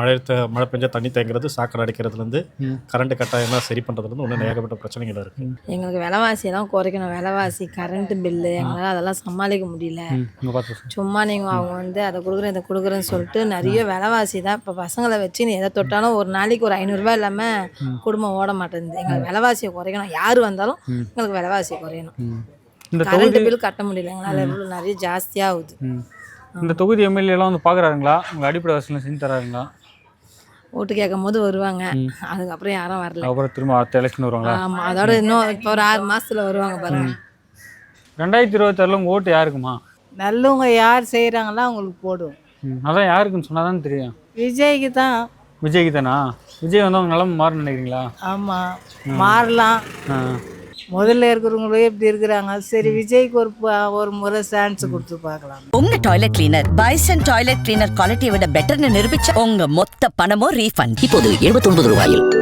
மழை த- மழை பெஞ்சா தண்ணி தேங்குறது சாக்கடை அடைக்கிறதுலேருந்து கரண்ட் கட்டாயம்லாம் சரி பண்ணுறதுலேருந்து இன்னும் ஏகப்பட்ட பிரச்சனைகள் இருக்குது எங்களுக்கு விலைவாசியெல்லாம் குறைக்கணும். விலைவாசி கரண்ட் பில்லு எங்களால் அதெல்லாம் சமாளிக்க முடியல. சும்மா நீங்கள் அவங்க வந்து அதை கொடுக்குறேன் இதை கொடுக்குறேன்னு சொல்லிட்டு நிறைய விலைவாசி தான் இப்போ பசங்களை வச்சு நீ எதை தொட்டாலும் ஒரு நாளைக்கு ஒரு ஐநூறுரூவா இல்லாமல் குடும்பம் ஓட மாட்டேங்குது. எங்களுக்கு விலைவாசியை குறைக்கணும். யார் வந்தாலும் எங்களுக்கு விலைவாசியை குறையணும். இந்த கரண்ட் பில் கட்ட முடியல. எங்களால் எவ்வளோ நிறைய ஜாஸ்தியாகுது. இந்த தொகுதி எம்எல்ஏலாம் வந்து பார்க்குறாருங்களா உங்கள் அடிப்படை வசதிலாம் செஞ்சு தராருங்களா? ஓட்டு கேட்கும் போது வருவாங்க அதுக்கப்புறம் யாரும் வரல. அப்புறம் திரும்ப அடுத்த எலெக்ஷன் வருவாங்களா? ஆமாம் அதோட இன்னும் இப்போ ஒரு ஆறு மாசத்துல வருவாங்க பாருங்க ரெண்டாயிரத்தி இருபத்தாறில் உங்கள் ஓட்டு யாருக்குமா? நல்லவங்க யார் செய்கிறாங்களோ அவங்களுக்கு போடுவோம். ம். அதான் யாருக்குன்னு சொன்னால் தான் தெரியும். விஜய்க்கு தான் விஜய்க்கு தானா விஜய் வந்து அவங்க நிலம மாறும் நினைக்கிறீங்களா? ஆமாம் மாறலாம். ஆ. முதல்ல இருக்கிறவங்களே இப்படி இருக்கிறாங்க. சரி விஜய்க்கு ஒரு ஒரு முறை சான்ஸ் கொடுத்து பார்க்கலாம். உங்க toilet cleaner bison toilet cleaner குவாலிட்டியை விட பெட்டர்னு நிரூபிச்ச உங்க மொத்த பணமும் ரீஃபண்ட் இப்போது 79 ரூபாயில்.